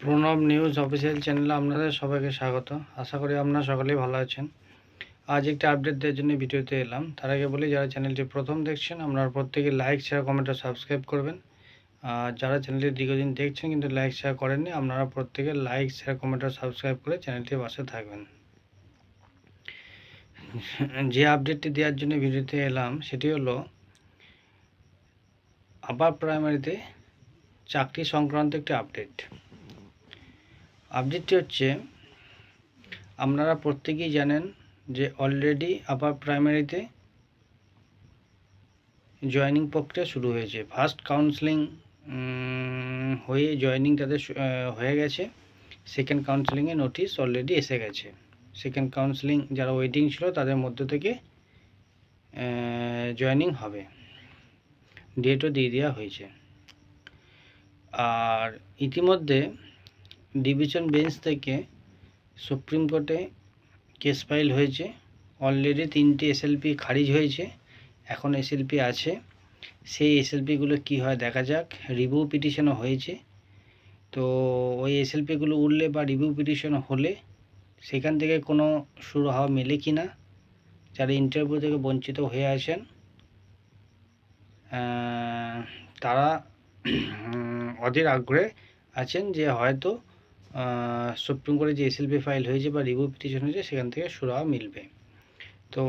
Pranab news official চ্যানেলে আপনাদের সবাইকে স্বাগত। আশা করি আপনারা সকলেই ভালো আছেন। আজ একটি আপডেট দেওয়ার জন্য ভিডিওতে এলাম। তার আগে বলি, যারা চ্যানেলটি প্রথম দেখছেন, আপনারা প্রত্যেকে লাইক শেয়ার কমেন্ট ও সাবস্ক্রাইব করবেন। আর যারা চ্যানেলটি দীর্ঘদিন দেখছেন কিন্তু লাইক শেয়ার করেননি, আপনারা প্রত্যেকে লাইক শেয়ার কমেন্ট ও সাবস্ক্রাইব করে চ্যানেলটির পাশে থাকবেন। যে আপডেটটি দেওয়ার জন্য ভিডিওতে এলাম, সেটি হলো আপার প্রাইমারিতে চাকরি সংক্রান্ত একটি আপডেট আপডেটটি হচ্ছে, আপনারা প্রত্যেকেই জানেন যে অলরেডি আপার প্রাইমারিতে জয়েনিং প্রক্রিয়া শুরু হয়েছে। ফার্স্ট কাউন্সেলিং হয়ে জয়েনিং তাদের হয়ে গেছে। সেকেন্ড কাউন্সেলিংয়ে নোটিশ অলরেডি এসে গেছে। সেকেন্ড কাউন্সেলিং যারা ওয়েটিং ছিল তাদের মধ্য থেকে জয়েনিং হবে। ডেটও দিয়ে দেওয়া হয়েছে। আর ইতিমধ্যে ডিভিশন বেঞ্চ থেকে সুপ্রিম কোর্টে কেস ফাইল হয়েছে। অলরেডি তিনটে এসএলপি খারিজ হয়েছে। এখন এসএলপি আছে। সেই এসএলপিগুলো কি হয় দেখা যাক। রিভিউ পিটিশনও হয়েছে। তো ওই এসএলপিগুলো উঠলে বা রিভিউ পিটিশন হলে সেখান থেকে কোনো হওয়া মেলে কি না? যারা ইন্টারভিউ থেকে বঞ্চিত হয়ে আছেন তারা অধীর আগ্রহে আছেন যে হয়তো সুপ্রিম কোর্টে যে এসএলপি ফাইল হয়েছে বা রিভিউ পিটিশন হয়েছে, সেখান থেকে সুরাহা মিলবে। তো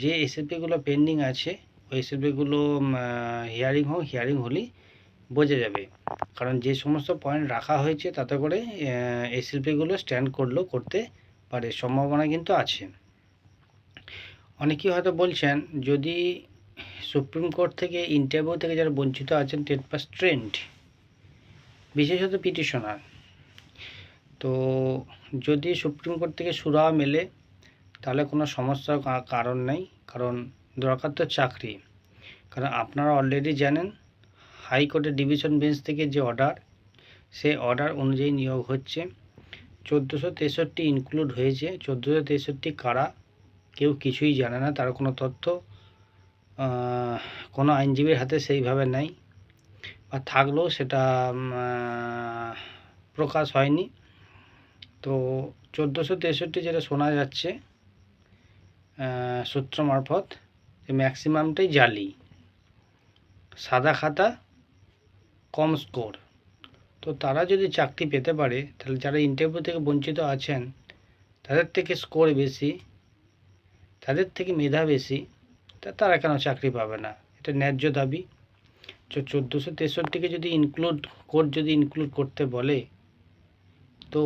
যে এসএলপিগুলো পেন্ডিং আছে, ওই এসএলপিগুলো হিয়ারিং হোক হিয়ারিং হলেই বোঝা যাবে। কারণ যে সমস্ত পয়েন্ট রাখা হয়েছে, তাতে করে এসএলপিগুলো স্ট্যান্ড করলেও করতে পারে। সম্ভাবনা কিন্তু আছে। অনেকেই হয়তো বলছেন, যদি সুপ্রিম কোর্ট থেকে ইন্টারভিউ থেকে যারা বঞ্চিত আছেন টেট পাস ট্রেন্ড বিশেষত পিটিশনার তো যদি সুপ্রিম কোর্ট থেকে সুরাহা মেলে, তাহলে কোনো সমস্যার কারণ নেই। কারণ দরকার তো চাকরি। কারণ আপনারা অলরেডি জানেন হাইকোর্টের ডিভিশন বেঞ্চ থেকে যে অর্ডার সেই অর্ডার অনুযায়ী নিয়োগ হচ্ছে। চোদ্দোশো তেষট্টি ইনক্লুড হয়েছে। চোদ্দোশো তেষট্টি কারা, কেউ কিছুই জানে না। তার কোনো তথ্য কোনো আইনজীবীর হাতে সেইভাবে নেই। বা থাকলেও সেটা প্রকাশ হয়নি। তো চোদ্দোশো তেষট্টি যেটা শোনা যাচ্ছে সূত্র মারফত ম্যাক্সিমামটাই জালি। সাদা খাতা, কম স্কোর তো তারা যদি চাকরি পেতে পারে, তাহলে যারা ইন্টারভিউ থেকে বঞ্চিত আছেন, তাদের থেকে স্কোর বেশি, তাদের থেকে মেধা বেশি, তা তারা কেন চাকরি পাবে না? এটা ন্যায্য দাবি। চোদ্দোশো তেষট্টিকে যদি ইনক্লুড কোর্ট যদি ইনক্লুড করতে বলে তো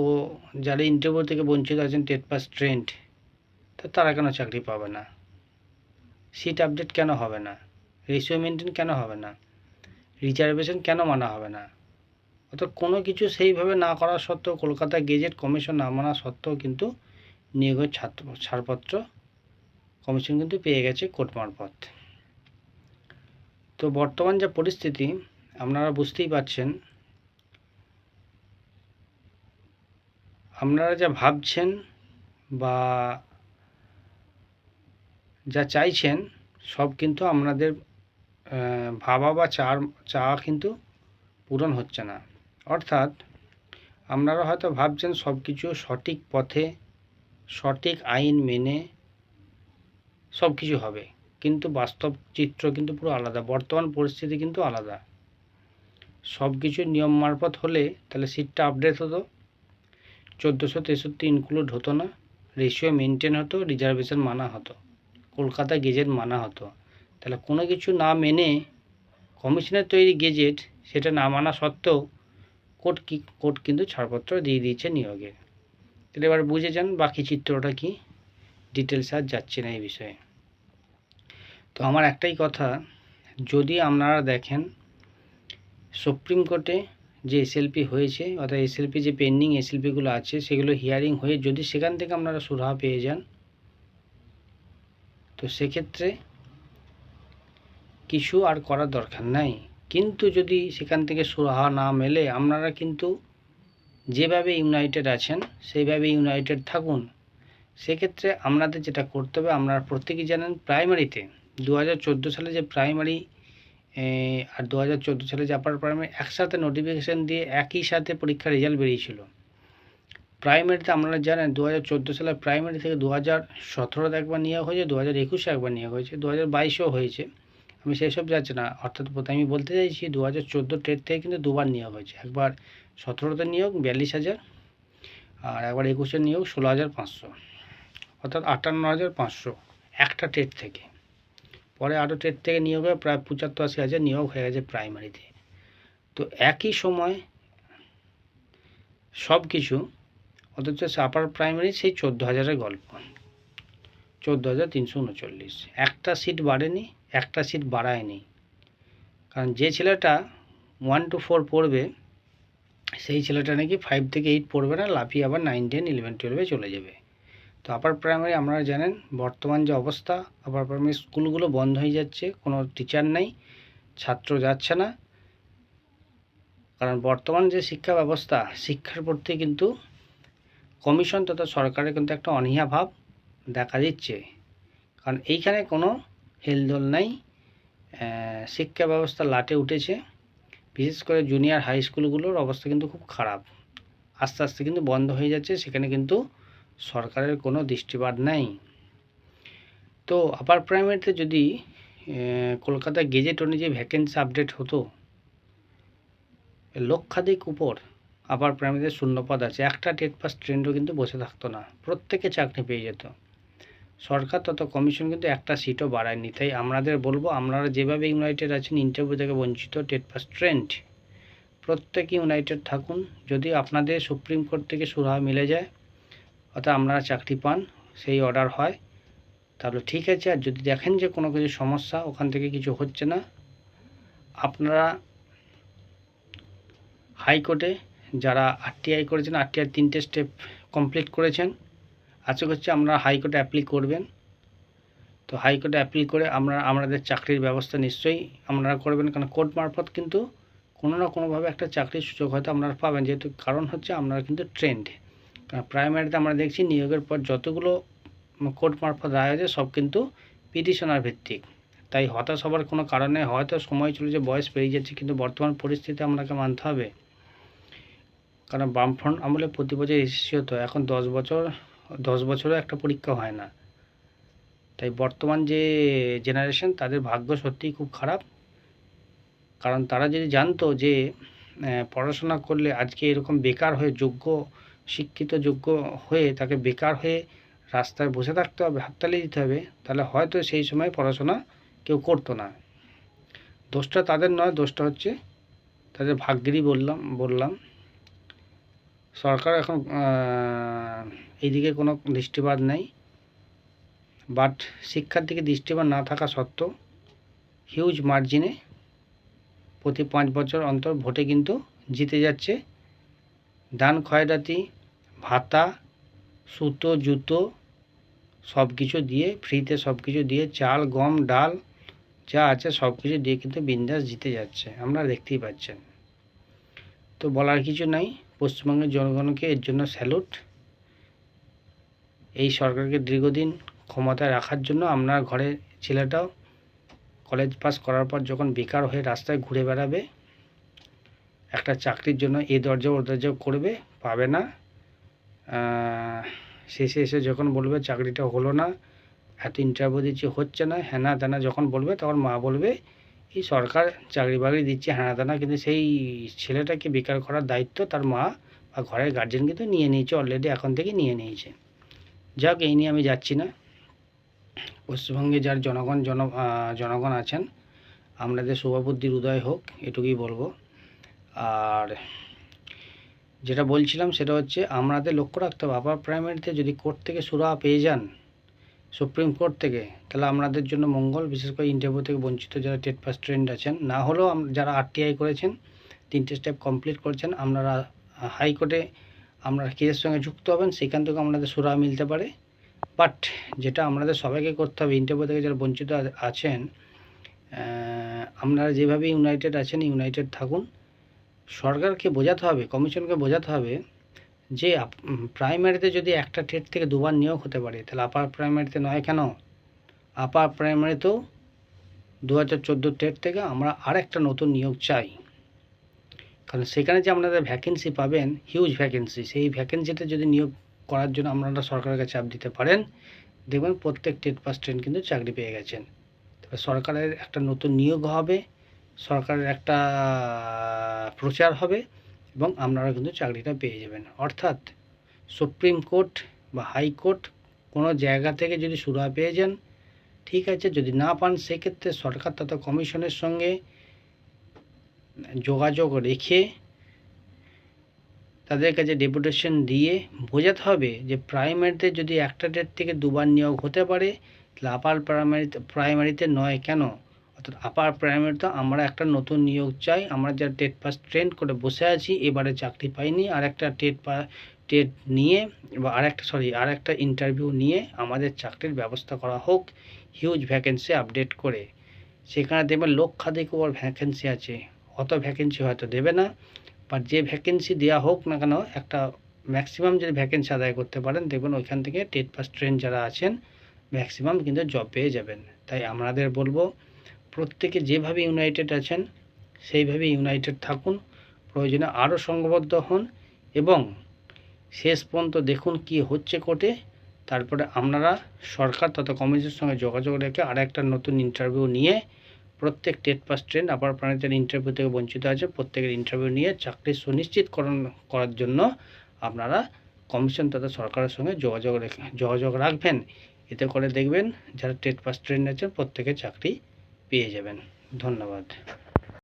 যারা ইন্টারভিউ থেকে বঞ্চিত আছেন, টেট পাস ট্রেন্ড, তা তারা কেন চাকরি পাবে না? সিট আপডেট কেন হবে না? রেশিও মেনটেন কেন হবে না? রিজার্ভেশন কেন মানা হবে না? অর্থাৎ কোনো কিছু সেইভাবে না করা সত্ত্বেও, কলকাতা গেজেট কমিশন না মানা সত্ত্বেও কিন্তু নিয়োগের ছাত্র, ছাড়পত্র কমিশন কিন্তু পেয়ে গেছে কোর্ট মারফত। তো বর্তমান যা পরিস্থিতি, আপনারা বুঝতেই পারছেন আপনারা যা ভাবছেন বা যা চাইছেন, সব কিন্তু আপনাদের ভাবা বা চার, চাওয়া কিন্তু পূরণ হচ্ছে না। অর্থাৎ আপনারা হয়তো ভাবছেন সব কিছু সঠিক পথে, সঠিক আইন মেনে সব কিছু হবে। কিন্তু বাস্তব চিত্র কিন্তু পুরো আলাদা, বর্তমান পরিস্থিতি কিন্তু আলাদা। সব কিছু নিয়ম মারফত হলে তাহলে সিটটা আপডেট হতো। চোদ্দোশো তেষট্টি ইনক্লুড হতো না। রেশিও মেনটেন হতো রিজার্ভেশন মানা হতো। কলকাতা গেজেট মানা হতো। তাহলে কোনো কিছু না মেনে কমিশনের তৈরি গেজেট সেটা না মানা সত্ত্বেও কোর্ট কি কোর্ট কিন্তু ছাড়পত্র দিয়ে দিয়েছে নিয়োগের তাহলে এবার বুঝে যান বাকি চিত্রটা কি? ডিটেলস আর যাচ্ছে না এই বিষয়ে। তো আমার একটাই কথা, যদি আপনারা দেখেন, সুপ্রিম কোর্টে যে এসএলপি হয়েছে, অর্থাৎ এসএলপি যে পেন্ডিং এসএলপিগুলো আছে, সেগুলো হিয়ারিং হয়ে যদি সেখান থেকে আপনারা সুরাহা পেয়ে যান, তো সেক্ষেত্রে কিছু আর করার দরকার নাই। কিন্তু যদি সেখান থেকে সুরাহা না মেলে, আপনারা কিন্তু যেভাবে ইউনাইটেড আছেন, সেইভাবে ইউনাইটেড থাকুন। সেক্ষেত্রে আপনাদের যেটা করতে হবে আপনারা প্রত্যেকেই জানেন প্রাইমারিতে দু হাজার চোদ্দ সালে যে প্রাইমারি আর দু হাজার চোদ্দ সালে যে আপার প্রাইমারি একসাথে নোটিফিকেশান দিয়ে একই সাথে পরীক্ষার রেজাল্ট বেরিয়েছিল। প্রাইমারিতে আপনারা জানেন দু হাজার চোদ্দ সালে প্রাইমারি থেকে দু হাজার সতেরোতে একবার নেওয়া হয়েছে দু হাজার একুশে একবার নেওয়া হয়েছে দু হাজার বাইশেও হয়েছে। আমি সেই সব যাচ্ছি না, অর্থাৎ প্রথমে আমি বলতে চাইছি দু হাজার চোদ্দ টেট থেকে কিন্তু দুবার নিয়োগ হয়েছে। একবার সতেরোতে নিয়োগ, বিয়াল্লিশ হাজার, আর একবার একুশে নিয়োগ, ষোলো হাজার পাঁচশো, অর্থাৎ আটান্ন হাজার পাঁচশো, একটা টেট থেকে। পরে আরও টেট থেকে নিয়োগ হয়ে প্রায় পঁচাত্তর আশি হাজার নিয়োগ হয়ে গেছে প্রাইমারিতে তো। একই সময় সব কিছু, অথচ আপার প্রাইমারি সেই চোদ্দ হাজারের গল্প। চোদ্দ হাজার তিনশো উনচল্লিশ। একটা সিট বাড়েনি, একটা সিট বাড়ায়নি। কারণ যে ছেলেটা ওয়ান টু ফোর পড়বে, সেই ছেলেটা নাকি ফাইভ থেকে এইট পড়বে না, লাফিয়ে আবার নাইন টেন ইলেভেন টুয়েলভে চলে যাবে। তো আপার প্রাইমারি আপনারা জানেন বর্তমান যে অবস্থা আপার প্রাইমারি স্কুলগুলো বন্ধ হয়ে যাচ্ছে, কোনো টিচার নেই, ছাত্র যাচ্ছে না। কারণ বর্তমান যে শিক্ষা ব্যবস্থা, শিক্ষার প্রতি কিন্তু কমিশন তথা সরকারের কিন্তু একটা অনীহা ভাব দেখা দিচ্ছে। কারণ এইখানে কোনো হেলদোল নাই শিক্ষা ব্যবস্থা লাটে উঠেছে। বিশেষ করে জুনিয়র হাই স্কুলগুলোর অবস্থা কিন্তু খুব খারাপ। আস্তে আস্তে কিন্তু বন্ধ হয়ে যাচ্ছে, সেখানে কিন্তু সরকারের কোনো দৃষ্টিপাত নেই। তো আপার প্রাইমারিতে যদি কলকাতা গেজেট অনুযায়ী ভ্যাকেন্সি আপডেট হতো, লক্ষাধিক উপর আপার প্রাইমারিতে শূন্যপদ আছে। একটা টেট পাস ট্রেন্ডও কিন্তু বসে থাকতো না। প্রত্যেকে চাকরি পেয়ে যেত। সরকার তত কমিশন কিন্তু একটা সিটও বাড়ায়নি। তাই আমাদের বলব আপনারা যেভাবে ইউনাইটেড আছেন ইন্টারভিউ থেকে বঞ্চিত, টেট পাস ট্রেন্ড, প্রত্যেকে ইউনাইটেড থাকুন। যদি আপনাদের সুপ্রিম কোর্ট থেকে সুরাহা মিলে যায় অর্থাৎ আপনারা চাকরি পান, সেই অর্ডার হয়। তাহলে ঠিক আছে, আর যদি দেখেন যে কোনো কিছু সমস্যা, ওখান থেকে কিছু হচ্ছে না, আপনারা হাইকোর্টে যারা আরটিআই করেছেন আরটিআই তিনটে স্টেপ কমপ্লিট করেছেন, আশা করছি আপনারা হাইকোর্টে অ্যাপ্লি করবেন। তো হাইকোর্টে অ্যাপ্লি করে আমরা, আমাদের চাকরির ব্যবস্থা নিশ্চয়ই আপনারা করবেন, কারণ কোর্ট মারফত কিন্তু কোনো না কোনোভাবে একটা চাকরির সুযোগ হয়তো আপনারা পাবেন, যেহেতু কারণ হচ্ছে আপনারা কিন্তু ট্রেন্ড প্রাইমারিতে আমরা দেখছি নিয়োগের পর যতগুলো কোর্ট মারফত রায় হয়েছে, সব কিন্তু পিটিশনার ভিত্তিক। তাই হতাশ হবার কোনো কারণে হয়তো সময় চলেছে বয়স পেরিয়ে যাচ্ছে, কিন্তু বর্তমান পরিস্থিতি আপনাকে মানতে হবে। কারণ বামফ্রন্ট আমলে প্রতি বছর এসএসসি হতো, এখন দশ বছর, দশ বছরও একটা পরীক্ষা হয় না। তাই বর্তমান যে জেনারেশন তাদের ভাগ্য সত্যিই খুব খারাপ। কারণ তারা যদি জানতো যে পড়াশোনা করলে আজকে এরকম বেকার হয়ে যোগ্য শিক্ষিত যোগ্য হয়ে তাকে বেকার হয়ে রাস্তায় বসে থাকতে হবে, হাততালি দিতে হবে, তাহলে হয়তো সেই সময় পড়াশোনা কেউ করতো না। দোষটা তাদের নয়, দোষটা হচ্ছে তাদের ভাগ্যেরই বললাম বললাম। সরকার এখন এইদিকে কোনো দৃষ্টিপাত নেই। বাট শিক্ষার দিকে দৃষ্টিপাত না থাকা সত্ত্বেও হিউজ মার্জিনে প্রতি পাঁচ বছর অন্তর ভোটে কিন্তু জিতে যাচ্ছে দান খয়রাতি, ভাতা, সুতো, জুতো সব কিছু দিয়ে, ফ্রিতে সব কিছু দিয়ে, চাল, গম, ডাল যা আছে সব কিছু দিয়ে কিন্তু বিন্দাস জিতে যাচ্ছে। আমরা দেখতেই পাচ্ছেন। তো বলার কিছু নাই। পশ্চিমবঙ্গের জনগণকে এর জন্য স্যালুট। এই সরকারকে দীর্ঘদিন ক্ষমতায় রাখার জন্য আপনার ঘরে ছেলেটাও কলেজ পাস করার পর যখন বেকার হয়ে রাস্তায় ঘুরে বেড়াবে একটা চাকরির জন্য এ দরজা ও দরজা করবে, পাবে না। শেষে এসে যখন বলবে চাকরিটা হলো না, এত ইন্টারভিউ দিচ্ছি, হচ্ছে না হ্যানা তেনা যখন বলবে তখন মা বলবে, এই সরকার চাকরি বাকরি দিচ্ছে হ্যানা তেনা কিন্তু সেই ছেলেটাকে বেকার করার দায়িত্ব তার মা বা ঘরের গার্জেন কিন্তু নিয়ে নিয়েছে অলরেডি এখন থেকে নিয়ে নিয়েছে। যাক, এই নিয়ে আমি যাচ্ছি না। পশ্চিমবঙ্গে যার জনগণ, জন জনগণ আছেন আপনাদের শুভবুদ্ধির উদয় হোক, এটুকুই বলব। আর যেটা বলছিলাম সেটা হচ্ছে আমাদের লক্ষ্য রাখতে হবে আপার প্রাইমারিতে যদি কোর্ট থেকে সুরাহা পেয়ে যান, সুপ্রিম কোর্ট থেকে, তাহলে আপনাদের জন্য মঙ্গল, বিশেষ করে ইন্টারভিউ থেকে বঞ্চিত যারা টেট পাস ট্রেন্ড আছেন, না হলেও যারা আরটিআই করেছেন, তিনটে স্টেপ কমপ্লিট করেছেন, আপনারা হাইকোর্টে আপনারা কেসের সঙ্গে যুক্ত হবেন, সেখান থেকে আপনাদের সুরাহা মিলতে পারে। বাট যেটা আপনাদের সবাইকে করতে হবে ইন্টারভিউ থেকে যারা বঞ্চিত আছেন আপনারা যেভাবে ইউনাইটেড আছেন ইউনাইটেড থাকুন। সরকারকে বোঝাতে হবে, কমিশনকে বোঝাতে হবে যে প্রাইমারিতে যদি একটা টেট থেকে দুবার নিয়োগ হতে পারে, তাহলে আপার প্রাইমারিতে নয় কেন? আপার প্রাইমারিতেও দু হাজার চোদ্দ টেট থেকে আমরা আর একটা নতুন নিয়োগ চাই। কারণ সেখানে যে আপনারা ভ্যাকেন্সি পাবেন হিউজ ভ্যাকেন্সি সেই ভ্যাকেন্সিতে যদি নিয়োগ করার জন্য আপনারা সরকারের কাছে চাপ দিতে পারেন, দেখবেন প্রত্যেক টেট পাস ট্রেন কিন্তু চাকরি পেয়ে গেছেন। তবে সরকারের একটা নতুন নিয়োগ হবে সরকারের একটা প্রচার হবে এবং আপনারা কিন্তু চাকরিটা পেয়ে যাবেন। অর্থাৎ সুপ্রিম কোর্ট বা হাইকোর্ট কোনো জায়গা থেকে যদি সুরা পেয়ে যান, ঠিক আছে, যদি না পান, সেক্ষেত্রে সরকার তথা কমিশনের সঙ্গে যোগাযোগ রেখে তাদের কাছে ডেপুটেশন দিয়ে বোঝাতে হবে যে প্রাইমারিতে যদি একটা ডেট থেকে দুবার নিয়োগ হতে পারে, তাহলে আপার প্রাইমারিতে প্রাইমারিতে নয় কেন? অর্থাৎ আপার প্রাইমারিতে আমরা একটা নতুন নিয়োগ চাই, আমরা যা টেট পাস ট্রেন করে বসে আছি, এবারে চাকরি পাইনি আর একটা টেট পা টেট নিয়ে বা আর একটা সরি আর একটা ইন্টারভিউ নিয়ে আমাদের চাকরির ব্যবস্থা করা হোক হিউজ ভ্যাকেন্সি আপডেট করে। সেখানে দেখবেন লক্ষাধিক ওর ভ্যাকেন্সি আছে। অত ভ্যাকেন্সি হয়তো দেবে না বা যে ভ্যাকেন্সি দেওয়া হোক না কেন, একটা ম্যাক্সিমাম যদি ভ্যাকেন্সি আদায় করতে পারেন, দেখবেন ওইখান থেকে টেট পাস ট্রেন যারা আছেন ম্যাক্সিমাম কিন্তু জব পেয়ে যাবেন। তাই আমাদের বলব প্রত্যেকে যেভাবে ইউনাইটেড আছেন সেইভাবে ইউনাইটেড থাকুন, প্রয়োজনে আরও সংঘবদ্ধ হন এবং শেষ পর্যন্ত দেখুন কি হচ্ছে কোর্টে। তারপরে আপনারা সরকার তথা কমিশনের সঙ্গে যোগাযোগ রেখে আর একটা নতুন ইন্টারভিউ নিয়ে প্রত্যেক টেট পাস ট্রেন আপার প্রাণীদের ইন্টারভিউ থেকে বঞ্চিত আছে, প্রত্যেকের ইন্টারভিউ নিয়ে চাকরি সুনিশ্চিতকরণ করার জন্য আপনারা কমিশন তথা সরকারের সঙ্গে যোগাযোগ রেখে, যোগাযোগ রাখবেন। এতে করে দেখবেন যারা টেট পাস ট্রেন আছে প্রত্যেকে চাকরি পেয়ে যাবেন। ধন্যবাদ।